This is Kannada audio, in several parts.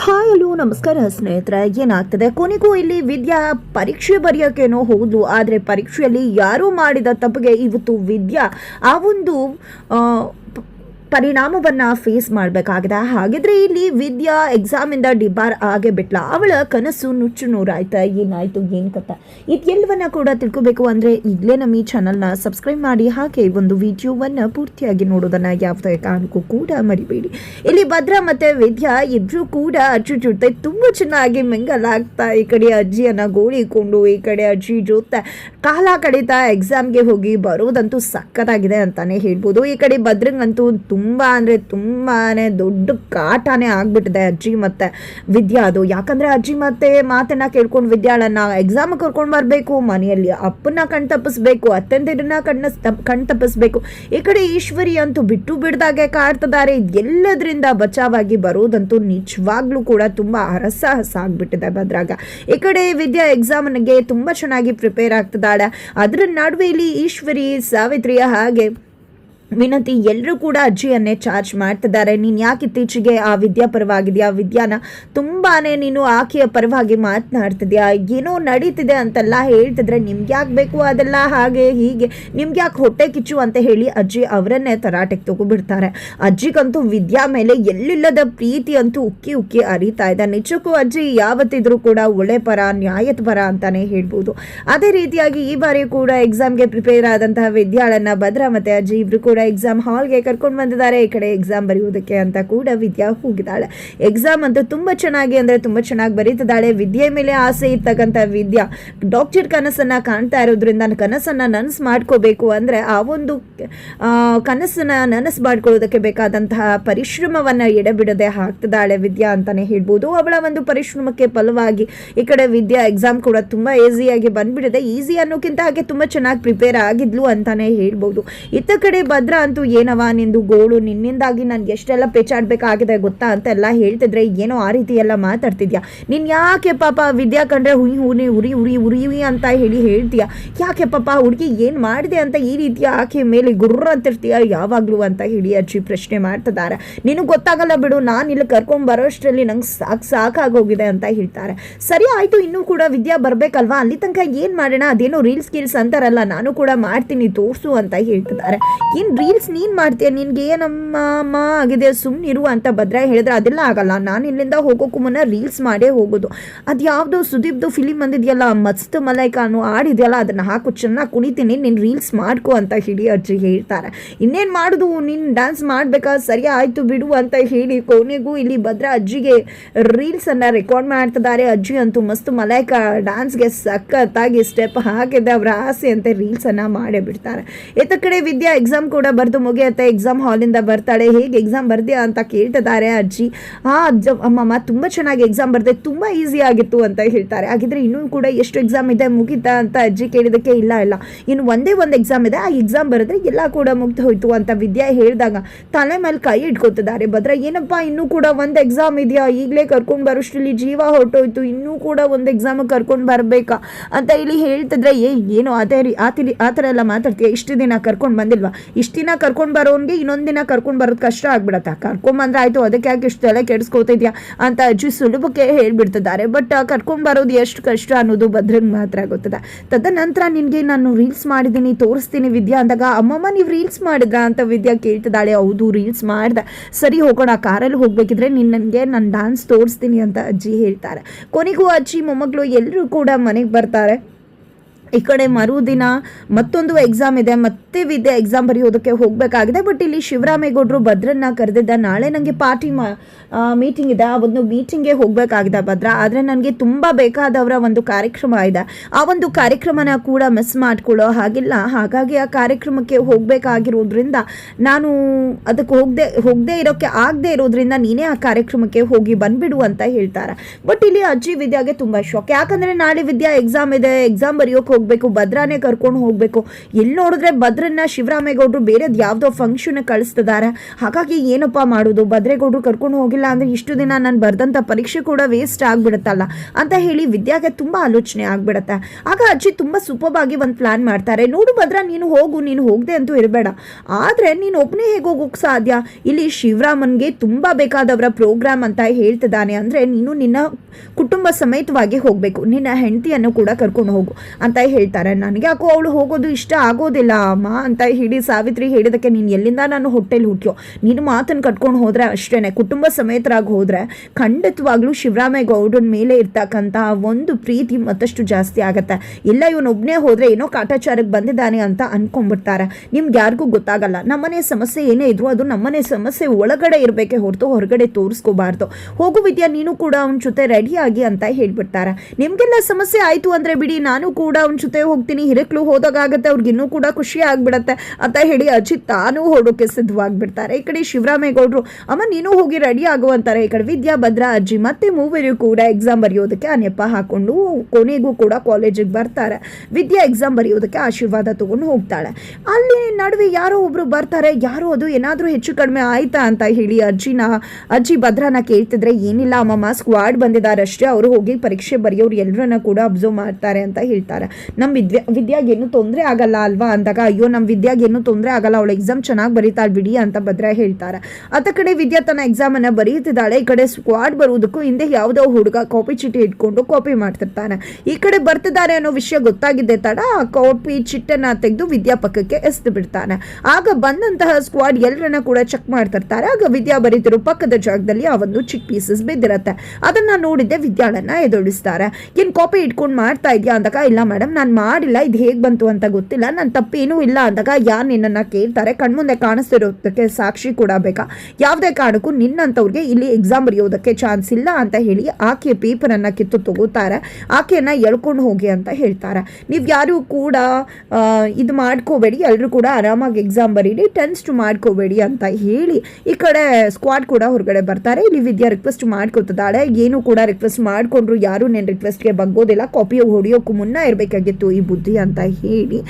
ಹಾಯ್ ಹಲೋ ನಮಸ್ಕಾರ ಸ್ನೇಹಿತರೆ. ಏನಾಗ್ತದೆ? ಕೊನೆಗೂ ಇಲ್ಲಿ ವಿದ್ಯಾ ಪರೀಕ್ಷೆ ಬರೆಯೋಕ್ಕೇನೋ ಹೋದ್ಲು. ಆದರೆ ಪರೀಕ್ಷೆಯಲ್ಲಿ ಯಾರು ಮಾಡಿದ ತಪ್ಪಿಗೆ ಇವತ್ತು ವಿದ್ಯಾ ಆ ಒಂದು ಪರಿಣಾಮವನ್ನ ಫೇಸ್ ಮಾಡಬೇಕಾಗಿದೆ. ಹಾಗಿದ್ರೆ ಇಲ್ಲಿ ವಿದ್ಯಾ ಎಕ್ಸಾಮಿಂದ ಡಿಬಾರ್ ಆಗೇ ಬಿಟ್ಲ. ಅವಳ ಕನಸು ನುಚ್ಚು ನೂರಾಯ್ತಾ. ಏನಾಯ್ತು, ಏನು ಕಥೆ ಇದೆಲ್ಲವನ್ನ ಕೂಡ ತಿಳ್ಕೊಬೇಕು ಅಂದರೆ ಈಗಲೇ ನಮ್ಮ ಈ ಚಾನಲ್ನ ಸಬ್ಸ್ಕ್ರೈಬ್ ಮಾಡಿ. ಹಾಗೆ ಒಂದು ವಿಡಿಯೋವನ್ನು ಪೂರ್ತಿಯಾಗಿ ನೋಡೋದನ್ನ ಯಾವುದೇ ಕಾರಣಕ್ಕೂ ಕೂಡ ಮರಿಬೇಡಿ. ಇಲ್ಲಿ ಭದ್ರ ಮತ್ತೆ ವಿದ್ಯಾ ಇಬ್ರು ಕೂಡ ಅಚ್ಚು ಜೊತೆ ತುಂಬಾ ಚೆನ್ನಾಗಿ ಮಿಂಗಲ್ ಆಗ್ತಾ ಈ ಕಡೆ ಅಜ್ಜಿಯನ್ನ ಗೋಳಿಕೊಂಡು, ಈ ಕಡೆ ಅಜ್ಜಿ ಜೊತೆ ಕಾಲ ಕಡಿತಾ ಎಕ್ಸಾಮ್ಗೆ ಹೋಗಿ ಬರೋದಂತೂ ಸಖತ್ತಾಗಿದೆ ಅಂತಾನೆ ಹೇಳ್ಬೋದು. ಈ ಕಡೆ ಭದ್ರಂಗಂತೂ ತುಂಬ ಅಂದರೆ ತುಂಬಾ ದೊಡ್ಡ ಕಾಟನೇ ಆಗಿಬಿಟ್ಟಿದೆ ಅಜ್ಜಿ ಮತ್ತೆ ವಿದ್ಯಾ ಅದು. ಯಾಕಂದರೆ ಅಜ್ಜಿ ಮತ್ತೆ ಮಾತನ್ನು ಕೇಳ್ಕೊಂಡು ವಿದ್ಯಾಳನ್ನ ಎಕ್ಸಾಮ್ ಕರ್ಕೊಂಡು ಬರಬೇಕು, ಮನೆಯಲ್ಲಿ ಅಪ್ಪನ ಕಣ್ ತಪ್ಪಿಸ್ಬೇಕು, ಅತ್ತೆಂದಿರನ್ನ ಕಣ್ಣ ಕಣ್ ತಪ್ಪಿಸ್ಬೇಕು. ಈ ಕಡೆ ಈಶ್ವರಿ ಅಂತೂ ಬಿಟ್ಟು ಬಿಡ್ದಾಗೆ ಕಾಡ್ತಿದ್ದಾರೆ. ಎಲ್ಲದರಿಂದ ಬಚಾವಾಗಿ ಬರೋದಂತೂ ನಿಜವಾಗ್ಲೂ ಕೂಡ ತುಂಬ ಹರಸಾಹಸ ಆಗಿಬಿಟ್ಟಿದೆ ಭದ್ರಾಗ. ಈ ಕಡೆ ವಿದ್ಯಾ ಎಕ್ಸಾಮ್ಗೆ ತುಂಬ ಚೆನ್ನಾಗಿ ಪ್ರಿಪೇರ್ ಆಗ್ತಿದ್ದಾಳೆ ಅದ್ರ ನಡುವೆ ಇಲ್ಲಿ ಈಶ್ವರಿ ಸಾವಿತ್ರಿಯ ಹಾಗೆ ವಿನತಿ ಎಲ್ಲರೂ ಕೂಡ ಅಜ್ಜಿಯನ್ನೇ ಚಾರ್ಜ್ ಮಾಡ್ತಿದ್ದಾರೆ. ನೀನು ಯಾಕೆ ಇತ್ತೀಚೆಗೆ ಆ ವಿದ್ಯಾ ಪರವಾಗಿದೆಯಾ? ವಿದ್ಯಾನ ತುಂಬಾನೇ ನೀನು ಆಕೆಯ ಪರವಾಗಿ ಮಾತನಾಡ್ತಿದ್ಯಾ? ಏನೋ ನಡೀತಿದೆ ಅಂತೆಲ್ಲ ಹೇಳ್ತಿದ್ರೆ ನಿಮ್ಗೆ ಯಾಕೆ ಬೇಕು ಅದೆಲ್ಲ? ಹಾಗೆ, ಹೀಗೆ. ನಿಮ್ಗೆ ಯಾಕೆ ಹೊಟ್ಟೆ ಕಿಚ್ಚು ಅಂತ ಹೇಳಿ ಅಜ್ಜಿ ಅವರನ್ನೇ ತರಾಟೆಗೆ ತಗೊಬಿಡ್ತಾರೆ. ಅಜ್ಜಿಗಂತೂ ವಿದ್ಯಾ ಮೇಲೆ ಎಲ್ಲಿಲ್ಲದ ಪ್ರೀತಿ ಅಂತೂ ಉಕ್ಕಿ ಉಕ್ಕಿ ಅರಿತಾ ಇದೆ. ನಿಜಕ್ಕೂ ಅಜ್ಜಿ ಯಾವತ್ತಿದ್ರೂ ಕೂಡ ಒಳ್ಳೆ ಪರ, ನ್ಯಾಯದ ಪರ ಅಂತಾನೆ ಹೇಳ್ಬೋದು. ಅದೇ ರೀತಿಯಾಗಿ ಈ ಬಾರಿ ಕೂಡ ಎಕ್ಸಾಮ್ಗೆ ಪ್ರಿಪೇರ್ ಆದಂತಹ ವಿದ್ಯಾಳನ್ನ ಭದ್ರಾ ಮತ್ತೆ ಅಜ್ಜಿ ಇಬ್ರು ಕೂಡ ಎಕ್ಸಾಮ್ ಹಾಲ್ಗೆ ಕರ್ಕೊಂಡು ಬಂದಿದ್ದಾರೆ. ಈ ಕಡೆ ಎಕ್ಸಾಮ್ ಬರೆಯುವುದಕ್ಕೆ ಅಂತ ಕೂಡ ವಿದ್ಯಾ ಹೋಗಿದ್ದಾಳೆ. ಎಕ್ಸಾಮ್ ಅಂತೂ ತುಂಬಾ ಚೆನ್ನಾಗಿ ಅಂದ್ರೆ ತುಂಬಾ ಚೆನ್ನಾಗಿ ಬರೀತಿದ್ದಾಳೆ. ವಿದ್ಯೆ ಮೇಲೆ ಆಸೆ ಇರ್ತಕ್ಕಂಥ ವಿದ್ಯಾ ಡಾಕ್ಟರ್ ಕನಸನ್ನ ಕಾಣ್ತಾ ಇರೋದ್ರಿಂದ ಕನಸನ್ನ ನನಸು ಮಾಡ್ಕೋಬೇಕು ಅಂದ್ರೆ ಆ ಒಂದು ಕನಸನ್ನು ನನಸು ಮಾಡ್ಕೊಳ್ಳೋದಕ್ಕೆ ಬೇಕಾದಂತಹ ಪರಿಶ್ರಮವನ್ನ ಎಡೆಬಿಡದೆ ಹಾಕ್ತಿದ್ದಾಳೆ ವಿದ್ಯಾ ಅಂತಾನೆ ಹೇಳ್ಬೋದು. ಅವಳ ಒಂದು ಪರಿಶ್ರಮಕ್ಕೆ ಫಲವಾಗಿ ಈ ಕಡೆ ವಿದ್ಯಾ ಎಕ್ಸಾಮ್ ಕೂಡ ತುಂಬಾ ಈಸಿಯಾಗಿ ಬಂದ್ಬಿಟ್ಟಿದೆ. ಈಸಿ ಅನ್ನೋಕ್ಕಿಂತ ಹಾಗೆ ತುಂಬಾ ಚೆನ್ನಾಗಿ ಪ್ರಿಪೇರ್ ಆಗಿದ್ಲು ಅಂತಾನೆ ಹೇಳ್ಬೋದು. ಇತ್ತ ಕಡೆ ಭದ್ರಾ ಅಂತೂ ಏನವ, ನಿಂದು ಗೋಳು ನಿನ್ನಿಂದಾಗಿ ನನ್ಗೆ ಎಷ್ಟೆಲ್ಲ ಪೇಚಾಡ್ಬೇಕಾಗಿದೆ ಗೊತ್ತಾ ಅಂತೆಲ್ಲ ಹೇಳ್ತಿದ್ರೆ ಏನೋ ಆ ರೀತಿ ಎಲ್ಲ ಮಾತಾಡ್ತಿದ್ಯಾ? ನೀನ್ ಯಾಕೆ ಪಾಪ ವಿದ್ಯಾ ಕಂಡ್ರೆ ಹುಯಿ ಹುರಿ ಉರಿ ಉರಿ ಉರಿ ಉರಿ ಅಂತ ಹೇಳಿ ಹೇಳ್ತೀಯ? ಯಾಕೆ ಪಾಪ ಹುಡುಗಿ ಏನ್ ಮಾಡಿದೆ ಅಂತ ಈ ರೀತಿಯ ಆಕೆ ಮೇಲೆ ಗುರ್ರ ಅಂತಿರ್ತೀಯ? ಯಾವಾಗಲೂ ಅಂತ ಹೇಳಿ ಅಜ್ಜಿ ಪ್ರಶ್ನೆ ಮಾಡ್ತಿದ್ದಾರೆ. ನಿನಗೆ ಗೊತ್ತಾಗಲ್ಲ ಬಿಡು, ನಾನು ಇಲ್ಲಿ ಕರ್ಕೊಂಡ್ ಬರೋಷ್ಟರಲ್ಲಿ ನಂಗೆ ಸಾಕು ಸಾಕಾಗೋಗಿದೆ ಅಂತ ಹೇಳ್ತಾರೆ. ಸರಿ ಆಯ್ತು, ಇನ್ನೂ ಕೂಡ ವಿದ್ಯಾ ಬರ್ಬೇಕಲ್ವಾ? ಅಲ್ಲಿ ತನಕ ಏನ್ ಮಾಡೋಣ? ಅದೇನೋ ರೀಲ್ಸ್ ಗೀಲ್ಸ್ ಅಂತಾರಲ್ಲ, ನಾನು ಕೂಡ ಮಾಡ್ತೀನಿ, ತೋರ್ಸು ಅಂತ ಹೇಳ್ತಿದ್ದಾರೆ. ಏನ್ ರೀಲ್ಸ್ ನೀನು ಮಾಡ್ತೀಯ? ನಿನ್ಗೆ ಏನಮ್ಮ ಅಮ್ಮ ಆಗಿದೆ ಸುಮ್ಮನಿರು ಅಂತ ಭದ್ರಾ ಹೇಳಿದ್ರೆ ಅದೆಲ್ಲ ಆಗಲ್ಲ. ನಾನು ಇಲ್ಲಿಂದ ಹೋಗೋಕ್ಕೂ ಮುನ್ನ ರೀಲ್ಸ್ ಮಾಡೇ ಹೋಗೋದು. ಅದು ಯಾವುದೋ ಸುದೀಪ್ದು ಫಿಲಿಮ್ ಬಂದಿದೆಯಲ್ಲ ಮಸ್ತ್ ಮಲೈಕ ಆಡಿದೆಯಲ್ಲ ಅದನ್ನು ಹಾಕು, ಚೆನ್ನಾಗಿ ಕುಣಿತೀನಿ, ನೀನು ರೀಲ್ಸ್ ಮಾಡ್ಕೊ ಅಂತ ಹೇಳಿ ಅಜ್ಜಿ ಹೇಳ್ತಾರೆ. ಇನ್ನೇನು ಮಾಡುದು? ನೀನು ಡ್ಯಾನ್ಸ್ ಮಾಡಬೇಕಾ? ಸರಿ ಆಯಿತು ಬಿಡು ಅಂತ ಹೇಳಿ ಕೊನೆಗೂ ಇಲ್ಲಿ ಭದ್ರಾ ಅಜ್ಜಿಗೆ ರೀಲ್ಸನ್ನು ರೆಕಾರ್ಡ್ ಮಾಡ್ತಿದ್ದಾರೆ. ಅಜ್ಜಿ ಅಂತೂ ಮಸ್ತ್ ಮಲೈಕ ಡ್ಯಾನ್ಸ್ಗೆ ಸಖತ್ತಾಗಿ ಸ್ಟೆಪ್ ಹಾಕಿದ್ದೆ ಅವರ ಆಸೆ ಅಂತ ರೀಲ್ಸನ್ನು ಮಾಡೇ ಬಿಡ್ತಾರೆ. ಇತ್ತ ಕಡೆ ವಿದ್ಯಾ ಎಕ್ಸಾಮ್ ಕೂಡ ಬರೆದು ಮುಗಿಯುತ್ತೆ. ಎಕ್ಸಾಮ್ ಹಾಲಿಂದ ಬರ್ತಾಳೆ. ಹೇಗೆ ಎಕ್ಸಾಮ್ ಬರ್ದ್ಯಾ ಅಂತ ಕೇಳ್ತಿದ್ದಾರೆ ಅಜ್ಜಿ. ಆ ಅಜ್ಜ ಅಮ್ಮಮ್ಮ ತುಂಬ ಚೆನ್ನಾಗಿ ಎಕ್ಸಾಮ್ ಬರ್ದೆ. ತುಂಬ ಈಸಿ ಆಗಿತ್ತು ಅಂತ ಹೇಳ್ತಾರೆ. ಹಾಗಿದ್ರೆ ಇನ್ನೂ ಕೂಡ ಎಷ್ಟು ಎಕ್ಸಾಮ್ ಇದೆ ಮುಗೀತಾ ಅಂತ ಅಜ್ಜಿ ಕೇಳಿದಕ್ಕೆ ಇಲ್ಲ ಇಲ್ಲ. ಇನ್ನು ಒಂದೇ ಒಂದು ಎಕ್ಸಾಮ್ ಇದೆ. ಆ ಎಕ್ಸಾಮ್ ಬರೆದ್ರೆ ಎಲ್ಲ ಕೂಡ ಮುಗ್ದು ಹೋಯ್ತು ಅಂತ ವಿದ್ಯಾ ಹೇಳಿದಾಗ ತಲೆ ಮೇಲೆ ಕೈ ಇಟ್ಕೋತಿದ್ದಾರೆ. ಭದ್ರ, ಏನಪ್ಪ, ಇನ್ನೂ ಕೂಡ ಒಂದು ಎಕ್ಸಾಮ್ ಇದೆಯಾ? ಈಗಲೇ ಕರ್ಕೊಂಡು ಬರೋಷ್ಟರಲ್ಲಿ ಜೀವ ಹೊರಟೋಯ್ತು. ಇನ್ನೂ ಕೂಡ ಒಂದು ಎಕ್ಸಾಮ್ ಕರ್ಕೊಂಡು ಬರಬೇಕಾ? ಅಂತ ಇಲ್ಲಿ ಹೇಳ್ತಿದ್ರೆ ಏ ಏನು, ಅದೇ ರೀ ಆ ಥರ ಎಲ್ಲ ಮಾತಾಡ್ತೀಯ? ಇಷ್ಟು ದಿನ ಕರ್ಕೊಂಡು ಬಂದಿಲ್ವಾ? ಇಷ್ಟು ದಿನ ಕರ್ಕೊಂಡು ಬರೋನ್ಗೆ ಇನ್ನೊಂದು ದಿನ ಕರ್ಕೊಂಡು ಬರೋದು ಕಷ್ಟ ಆಗ್ಬಿಡತ್ತೆ. ಕರ್ಕೊಂಬಂದ್ರೆ ಆಯಿತು, ಅದಕ್ಕೆ ಯಾಕೆ ಇಷ್ಟು ತಲೆ ಕೆಡಿಸ್ಕೋತಿದ್ಯಾ ಅಂತ ಅಜ್ಜಿ ಸುಲಭಕ್ಕೆ ಹೇಳಿಬಿಡ್ತಿದ್ದಾರೆ. ಬಟ್ ಕರ್ಕೊಂಡು ಬರೋದು ಎಷ್ಟು ಕಷ್ಟ ಅನ್ನೋದು ಭದ್ರಂಗೆ ಮಾತ್ರ ಗೊತ್ತದೆ. ತದನಂತರ ನಿನಗೆ ನಾನು ರೀಲ್ಸ್ ಮಾಡಿದ್ದೀನಿ ತೋರಿಸ್ತೀನಿ ವಿದ್ಯಾ ಅಂದಾಗ, ಅಮ್ಮಮ್ಮ, ನೀವು ರೀಲ್ಸ್ ಮಾಡಿದ್ರ? ಅಂತ ವಿದ್ಯಾ ಕೇಳ್ತಿದ್ದಾಳೆ. ಹೌದು ರೀಲ್ಸ್ ಮಾಡ್ದೆ. ಸರಿ ಹೋಗೋಣ, ಕಾರಲ್ಲಿ ಹೋಗ್ಬೇಕಿದ್ರೆ ನೀನು ನನಗೆ ನಾನು ಡಾನ್ಸ್ ತೋರಿಸ್ತೀನಿ ಅಂತ ಅಜ್ಜಿ ಹೇಳ್ತಾರೆ. ಕೊನೆಗೂ ಅಜ್ಜಿ ಮೊಮ್ಮಗಳು ಎಲ್ಲರೂ ಕೂಡ ಮನೆಗೆ ಬರ್ತಾರೆ. ಈ ಕಡೆ ಮರುದಿನ ಮತ್ತೊಂದು ಎಕ್ಸಾಮ್ ಇದೆ. ಮತ್ತೆ ವಿದ್ಯೆ ಎಕ್ಸಾಮ್ ಬರೆಯೋದಕ್ಕೆ ಹೋಗಬೇಕಾಗಿದೆ. ಬಟ್ ಇಲ್ಲಿ ಶಿವರಾಮೇಗೌಡರು ಭದ್ರನ್ನ ಕರೆದಿದ್ದ ನಾಳೆ ನನಗೆ ಪಾರ್ಟಿ ಮೀಟಿಂಗ್ ಇದೆ. ಆ ಒಂದು ಮೀಟಿಂಗ್ಗೆ ಹೋಗಬೇಕಾಗಿದೆ ಭದ್ರ. ಆದರೆ ನನಗೆ ತುಂಬ ಬೇಕಾದವರ ಒಂದು ಕಾರ್ಯಕ್ರಮ ಇದೆ. ಆ ಒಂದು ಕಾರ್ಯಕ್ರಮನ ಕೂಡ ಮಿಸ್ ಮಾಡ್ಕೊಳ್ಳೋ ಹಾಗಿಲ್ಲ. ಹಾಗಾಗಿ ಆ ಕಾರ್ಯಕ್ರಮಕ್ಕೆ ಹೋಗಬೇಕಾಗಿರೋದ್ರಿಂದ ನಾನು ಅದಕ್ಕೆ ಹೋಗದೆ ಹೋಗದೆ ಇರೋಕ್ಕೆ ಆಗದೆ ಇರೋದ್ರಿಂದ ನೀನೇ ಆ ಕಾರ್ಯಕ್ರಮಕ್ಕೆ ಹೋಗಿ ಬಂದ್ಬಿಡು ಅಂತ ಹೇಳ್ತಾರೆ. ಬಟ್ ಇಲ್ಲಿ ಅಜ್ಜಿ ವಿದ್ಯಾಗೆ ತುಂಬ ಶಾಕ್ ಯಾಕಂದರೆ ನಾಳೆ ವಿದ್ಯಾ ಎಕ್ಸಾಮ್ ಇದೆ. ಎಕ್ಸಾಮ್ ಬರೆಯೋಕೆ ಹೋಗಬೇಕು, ಭದ್ರಾನೇ ಕರ್ಕೊಂಡು ಹೋಗಬೇಕು. ಎಲ್ಲಿ ನೋಡಿದ್ರೆ ಭದ್ರನ್ನ ಶಿವರಾಮೇಗೌಡರು ಬೇರೆದು ಯಾವುದೋ ಫಂಕ್ಷನ್ ಕಳಿಸ್ತಿದ್ದಾರೆ ಹಾಗಾಗಿ ಏನಪ್ಪ ಮಾಡೋದು? ಭದ್ರೇಗೌಡರು ಕರ್ಕೊಂಡು ಹೋಗಿಲ್ಲ ಅಂದ್ರೆ ಇಷ್ಟು ದಿನ ನಾನು ಬರೆದಂಥ ಪರೀಕ್ಷೆ ಕೂಡ ವೇಸ್ಟ್ ಆಗಿಬಿಡುತ್ತಲ್ಲ ಅಂತ ಹೇಳಿ ವಿದ್ಯಾಗೆ ತುಂಬಾ ಆಲೋಚನೆ ಆಗಿಬಿಡುತ್ತೆ. ಆಗ ಅಜ್ಜಿ ತುಂಬ ಸುಪವಾಗಿ ಒಂದು ಪ್ಲಾನ್ ಮಾಡ್ತಾರೆ. ನೋಡು ಭದ್ರ, ನೀನು ಹೋಗು, ನೀನು ಹೋಗದೆ ಅಂತೂ ಇರಬೇಡ. ಆದ್ರೆ ನೀನು ಒಬ್ಬನೇ ಹೇಗೆ ಹೋಗೋಕೆ ಸಾಧ್ಯ? ಇಲ್ಲಿ ಶಿವರಾಮನ್ಗೆ ತುಂಬಾ ಬೇಕಾದವರ ಪ್ರೋಗ್ರಾಮ್ ಅಂತ ಹೇಳ್ತಿದ್ದಾನೆ ಅಂದ್ರೆ ನೀನು ನಿನ್ನ ಕುಟುಂಬ ಸಮೇತವಾಗಿ ಹೋಗಬೇಕು. ನಿನ್ನ ಹೆಂಡತಿಯನ್ನು ಕೂಡ ಕರ್ಕೊಂಡು ಹೋಗು ಅಂತ ಹೇಳ್ತಾರೆ. ನನಗೆ ಯಾಕೋ ಅವಳು ಹೋಗೋದು ಇಷ್ಟ ಆಗೋದಿಲ್ಲ ಅಮ್ಮ ಅಂತ ಹಿಡಿ ಸಾವಿತ್ರಿ ಹೇಳಿದಕ್ಕೆ ನೀನು ಎಲ್ಲಿಂದ ನಾನು ಹೊಟ್ಟೆಲಿ ಹುಟ್ಟಿಯೋ ನೀನು ಮಾತನ್ನು ಕಟ್ಕೊಂಡು ಹೋದರೆ ಅಷ್ಟೇ ಕುಟುಂಬ ಸಮೇತರಾಗಿ ಹೋದರೆ ಖಂಡಿತವಾಗ್ಲೂ ಶಿವರಾಮೇಗೌಡನ ಮೇಲೆ ಇರ್ತಕ್ಕಂಥ ಒಂದು ಪ್ರೀತಿ ಮತ್ತಷ್ಟು ಜಾಸ್ತಿ ಆಗುತ್ತೆ. ಇಲ್ಲ ಇವನೊಬ್ಬನೇ ಹೋದರೆ ಏನೋ ಕಾಟಾಚಾರಕ್ಕೆ ಬಂದಿದ್ದಾನೆ ಅಂತ ಅನ್ಕೊಂಡ್ಬಿಡ್ತಾರೆ. ನಿಮ್ಗೆ ಯಾರಿಗೂ ಗೊತ್ತಾಗಲ್ಲ. ನಮ್ಮನೆ ಸಮಸ್ಯೆ ಏನೇ ಇದ್ರು ಅದು ನಮ್ಮನೆ ಸಮಸ್ಯೆ ಒಳಗಡೆ ಇರಬೇಕೆ ಹೊರತು ಹೊರಗಡೆ ತೋರಿಸ್ಕೋಬಾರ್ದು. ಹೋಗು ವಿದ್ಯಾ, ನೀನು ಕೂಡ ಅವನ ಜೊತೆ ರೆಡಿಯಾಗಿ ಅಂತ ಹೇಳ್ಬಿಡ್ತಾರೆ. ನಿಮಗೆಲ್ಲ ಸಮಸ್ಯೆ ಆಯಿತು ಅಂದರೆ ಬಿಡಿ, ನಾನು ಕೂಡ ಅವನ ಜೊತೆ ಹೋಗ್ತೀನಿ, ಹಿರಕ್ಲು ಹೋದಾಗತ್ತೆ ಅವ್ರಿಗೆ ಇನ್ನೂ ಕೂಡ ಖುಷಿ ಆಗ್ಬಿಡತ್ತೆ ಅಂತ ಹೇಳಿ ಅಜಿತ್ ತಾನು ಹೊರಡೋಕೆ ಸಿದ್ಧವಾಗಿಬಿಡ್ತಾರೆ. ಈ ಕಡೆ ಶಿವರಾಮೇಗೌಡರು ಅಮ್ಮ, ನೀನು ಹೋಗಿ ರೆಡಿ ಆಗುವಂತಾರೆ ಈ ಕಡೆ ವಿದ್ಯಾ, ಭದ್ರ ಅಜ್ಜಿ ಮತ್ತೆ ಮೂವರು ಕೂಡ ಎಕ್ಸಾಮ್ ಬರೆಯೋದಕ್ಕೆ ಆ ನೆಪ ಹಾಕೊಂಡು ಕೊನೆಗೂ ಕೂಡ ಕಾಲೇಜಿಗೆ ಬರ್ತಾರೆ. ವಿದ್ಯಾ ಎಕ್ಸಾಮ್ ಬರೆಯೋದಕ್ಕೆ ಆಶೀರ್ವಾದ ತಗೊಂಡು ಹೋಗ್ತಾಳೆ. ಅಲ್ಲಿ ನಡುವೆ ಯಾರೋ ಒಬ್ರು ಬರ್ತಾರೆ. ಯಾರೋ ಅದು ಏನಾದರೂ ಹೆಚ್ಚು ಕಡಿಮೆ ಆಯ್ತಾ ಅಂತ ಹೇಳಿ ಅಜ್ಜಿನ, ಅಜ್ಜಿ ಭದ್ರನ ಕೇಳ್ತಿದ್ರೆ, ಏನಿಲ್ಲ ಅಮ್ಮಮ್ಮ ಸ್ಕ್ವಾಡ್ ಬಂದಿದ್ದಾರೆ ಅಷ್ಟೇ ಅವರು ಹೋಗಿ ಪರೀಕ್ಷೆ ಬರೆಯೋರು ಎಲ್ಲರನ್ನ ಕೂಡ ಅಬ್ಸರ್ವ್ ಮಾಡ್ತಾರೆ ಅಂತ ಹೇಳ್ತಾರೆ. ನಮ್ಮ ವಿದ್ಯಾ ವಿದ್ಯಾಗೇನು ತೊಂದರೆ ಆಗಲ್ಲ ಅಲ್ವಾ ಅಂದಾಗ, ಅಯ್ಯೋ ನಮ್ಮ ವಿದ್ಯಾಗೇನು ತೊಂದರೆ ಆಗಲ್ಲ, ಅವಳು ಎಕ್ಸಾಮ್ ಚೆನ್ನಾಗಿ ಬರೀತಾಳೆ ಬಿಡಿ ಅಂತ ಭದ್ರ ಹೇಳ್ತಾರೆ. ಆತ ಕಡೆ ವಿದ್ಯಾ ತನ್ನ ಎಕ್ಸಾಮನ್ನು ಬರೀತಿದ್ದಾಳೆ. ಈ ಕಡೆ ಸ್ಕ್ವಾಡ್ ಬರುವುದಕ್ಕೂ ಹಿಂದೆ ಯಾವುದೋ ಹುಡುಗ ಕಾಪಿ ಚೀಟಿ ಇಟ್ಕೊಂಡು ಕಾಪಿ ಮಾಡ್ತಿರ್ತಾನೆ. ಈ ಕಡೆ ಬರ್ತಿದ್ದಾರೆ ಅನ್ನೋ ವಿಷಯ ಗೊತ್ತಾಗಿದ್ದೆ ತಡ, ಆ ಕಾಪಿ ಚಿಟ್ಟನ್ನು ತೆಗೆದು ವಿದ್ಯಾ ಪಕ್ಕಕ್ಕೆ ಎಸ್ದು ಬಿಡ್ತಾನೆ. ಆಗ ಬಂದಂತಹ ಸ್ಕ್ವಾಡ್ ಎಲ್ಲರನ್ನ ಕೂಡ ಚೆಕ್ ಮಾಡ್ತಿರ್ತಾರೆ. ಆಗ ವಿದ್ಯಾ ಬರೀತಿರೋ ಪಕ್ಕದ ಜಾಗದಲ್ಲಿ ಆ ಒಂದು ಚಿಕ್ ಪೀಸಸ್ ಬಿದ್ದಿರತ್ತೆ. ಅದನ್ನ ನೋಡಿದ್ದೆ ವಿದ್ಯಾಳನ್ನ ಎದುರಿಸ್ತಾರೆ. ಏನು ಕಾಪಿ ಇಟ್ಕೊಂಡು ಮಾಡ್ತಾ ಇದೆಯಾ? ಅಂದಾಗ, ಇಲ್ಲ ಮೇಡಮ್ ನಾನು ಮಾಡಿಲ್ಲ, ಇದು ಹೇಗೆ ಬಂತು ಅಂತ ಗೊತ್ತಿಲ್ಲ. ನನ್ನ ತಪ್ಪೇನೂ ಇಲ್ಲ ಅಂದಾಗ ಯಾರು ನಿನ್ನನ್ನು ಕೇಳ್ತಾರೆ? ಕಣ್ಮುಂದೆ ಕಾಣಿಸ್ತಿರೋದಕ್ಕೆ ಸಾಕ್ಷಿ ಕೂಡ ಬೇಕಾ? ಯಾವುದೇ ಕಾರಣಕ್ಕೂ ನಿನ್ನಂಥವ್ರಿಗೆ ಇಲ್ಲಿ ಎಕ್ಸಾಮ್ ಬರೆಯೋದಕ್ಕೆ ಚಾನ್ಸ್ ಇಲ್ಲ ಅಂತ ಹೇಳಿ ಆಕೆಯ ಪೇಪರನ್ನು ಕಿತ್ತು ತಗೋತಾರೆ. ಆಕೆಯನ್ನು ಎಳ್ಕೊಂಡು ಹೋಗಿ ಅಂತ ಹೇಳ್ತಾರೆ. ನೀವು ಯಾರು ಕೂಡ ಇದು ಮಾಡ್ಕೋಬೇಡಿ. ಎಲ್ಲರೂ ಕೂಡ ಆರಾಮಾಗಿ ಎಕ್ಸಾಮ್ ಬರೀರಿ. ಟೆನ್ಸ್ಟ್ ಮಾಡ್ಕೋಬೇಡಿ ಅಂತ ಹೇಳಿ ಈ ಕಡೆ ಸ್ಕ್ವಾಡ್ ಕೂಡ ಹೊರಗಡೆ ಬರ್ತಾರೆ. ಇಲ್ಲಿ ವಿದ್ಯಾ ರಿಕ್ವೆಸ್ಟ್ ಮಾಡ್ಕೊತಿದ್ದಾಳೆ. ಏನು ಕೂಡ ರಿಕ್ವೆಸ್ಟ್ ಮಾಡಿಕೊಂಡ್ರು ಯಾರು ನನ್ನ ರಿಕ್ವೆಸ್ಟ್ಗೆ ಬಗ್ಗೋದಿಲ್ಲ ಕಾಪಿ ಹೊಡಿಯೋಕ್ಕೂ ಮುನ್ನ ಇರಬೇಕಾಗಿತ್ತು ಈ ಬುದ್ಧಿ ಅಂತ ಹೇಳಿ.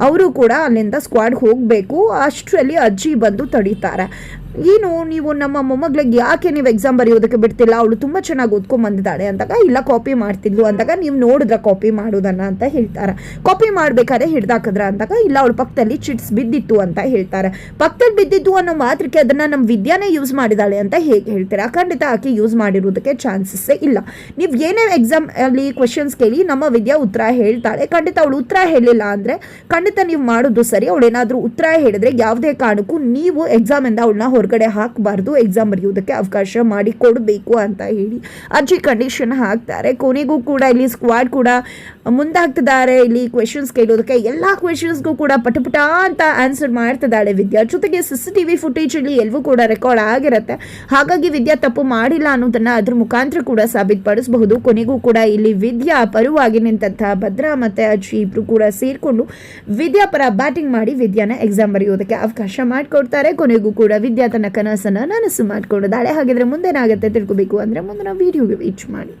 ಅವರು ಕೂಡ ಅಲ್ಲಿಂದ ಸ್ಕ್ವಾಡ್ ಹೋಗಬೇಕು. ಅಷ್ಟರಲ್ಲಿ ಅಜ್ಜಿ ಬಂದು ತಡೀತಾರೆ. ಏನು, ನೀವು ನಮ್ಮ ಮೊಮ್ಮಗಳಿಗೆ ಯಾಕೆ ನೀವು ಎಕ್ಸಾಮ್ ಬರೆಯೋದಕ್ಕೆ ಬಿಡ್ತಿಲ್ಲ? ಅವಳು ತುಂಬ ಚೆನ್ನಾಗಿ ಓದ್ಕೊಂಡು ಬಂದಿದ್ದಾಳೆ ಅಂದಾಗ, ಇಲ್ಲ ಕಾಪಿ ಮಾಡ್ತಿದ್ಲು ಅಂದಾಗ ನೀವು ನೋಡಿದ್ರೆ ಕಾಪಿ ಮಾಡೋದನ್ನ ಅಂತ ಹೇಳ್ತಾರೆ. ಕಾಪಿ ಮಾಡ್ಬೇಕಾದ್ರೆ ಹಿಡ್ದಾಕಿದ್ರ ಅಂದಾಗ, ಇಲ್ಲ, ಅವಳು ಪಕ್ಕದಲ್ಲಿ ಚಿಟ್ಸ್ ಬಿದ್ದಿತ್ತು ಅಂತ ಹೇಳ್ತಾರೆ. ಪಕ್ಕದಲ್ಲಿ ಬಿದ್ದಿತ್ತು ಅನ್ನೋ ಮಾತ್ರಕ್ಕೆ ಅದನ್ನು ನಮ್ಮ ವಿದ್ಯಾನೇ ಯೂಸ್ ಮಾಡಿದಾಳೆ ಅಂತ ಹೇಗೆ ಹೇಳ್ತೀರಾ? ಖಂಡಿತ ಆಕೆ ಯೂಸ್ ಮಾಡಿರೋದಕ್ಕೆ ಚಾನ್ಸಸ್ಸೇ ಇಲ್ಲ. ನೀವು ಏನೇ ಎಕ್ಸಾಮ್ ಅಲ್ಲಿ ಕ್ವಶನ್ಸ್ ಕೇಳಿ, ನಮ್ಮ ವಿದ್ಯಾ ಉತ್ತರ ಹೇಳ್ತಾಳೆ. ಖಂಡಿತ ಅವಳು ಉತ್ತರ ಹೇಳಿಲ್ಲ ಅಂದರೆ, ಖಂಡಿತ ನೀವು ಮಾಡೋದು ಸರಿ. ಅವಳು ಏನಾದರೂ ಉತ್ತರ ಹೇಳಿದ್ರೆ, ಯಾವುದೇ ಕಾರಣಕ್ಕೂ ನೀವು ಎಕ್ಸಾಮಿಂದ ಅವಳನ್ನ ಹೊರಗಡೆ ಹಾಕಬಾರ್ದು ಎಕ್ಸಾಮ್ ಬರೆಯೋದಕ್ಕೆ ಅವಕಾಶ ಮಾಡಿ ಕೊಡಬೇಕು ಅಂತ ಹೇಳಿ ಅಜ್ಜಿ ಕಂಡೀಷನ್ ಹಾಕ್ತಾರೆ. ಕೊನೆಗೂ ಕೂಡ ಇಲ್ಲಿ ಸ್ಕ್ವಾಡ್ ಕೂಡ ಮುಂದಾಗ್ತಿದ್ದಾರೆ. ಇಲ್ಲಿ ಕ್ವೆಶನ್ಸ್ ಕೇಳೋದಕ್ಕೆ ಎಲ್ಲ ಕ್ವೆಶನ್ಸ್ಗೂ ಕೂಡ ಪಟಪಟ ಅಂತ ಆನ್ಸರ್ ಮಾಡ್ತಿದ್ದಾಳೆ ವಿದ್ಯಾ. ಜೊತೆಗೆ ಸಿ ಸಿ ಟಿ ವಿ ಫುಟೇಜಲ್ಲಿ ಎಲ್ಲವೂ ಕೂಡ ರೆಕಾರ್ಡ್ ಆಗಿರುತ್ತೆ. ಹಾಗಾಗಿ ವಿದ್ಯಾ ತಪ್ಪು ಮಾಡಿಲ್ಲ ಅನ್ನೋದನ್ನ ಅದ್ರ ಮುಖಾಂತರ ಕೂಡ ಸಾಬೀತುಪಡಿಸಬಹುದು. ಕೊನೆಗೂ ಕೂಡ ಇಲ್ಲಿ ವಿದ್ಯಾ ಪರವಾಗಿ ನಿಂತಹ ಭದ್ರಾ ಮತ್ತೆ ಅಜ್ಜಿ ಇಬ್ರು ಕೂಡ ಸೇರಿಕೊಂಡು ವಿದ್ಯಾ ಪರ ಬ್ಯಾಟಿಂಗ್ ಮಾಡಿ ವಿದ್ಯಾನ ಎಕ್ಸಾಮ್ ಬರೆಯೋದಕ್ಕೆ ಅವಕಾಶ ಮಾಡಿಕೊಡ್ತಾರೆ. ಕೊನೆಗೂ ಕೂಡ ವಿದ್ಯಾ ತನ್ನ ಕನಸನ್ನ ನನಸು ಮಾಡಿಕೊಂಡಿದ್ದಾಳೆ ಹಾಗಿದ್ರೆ ಮುಂದೇನಾಗುತ್ತೆ ತಿಳ್ಕೊಬೇಕು ಅಂದ್ರೆ ಮುಂದಿನ ವೀಡಿಯೋಗೆ ವೀಚ್ ಮಾಡಿ.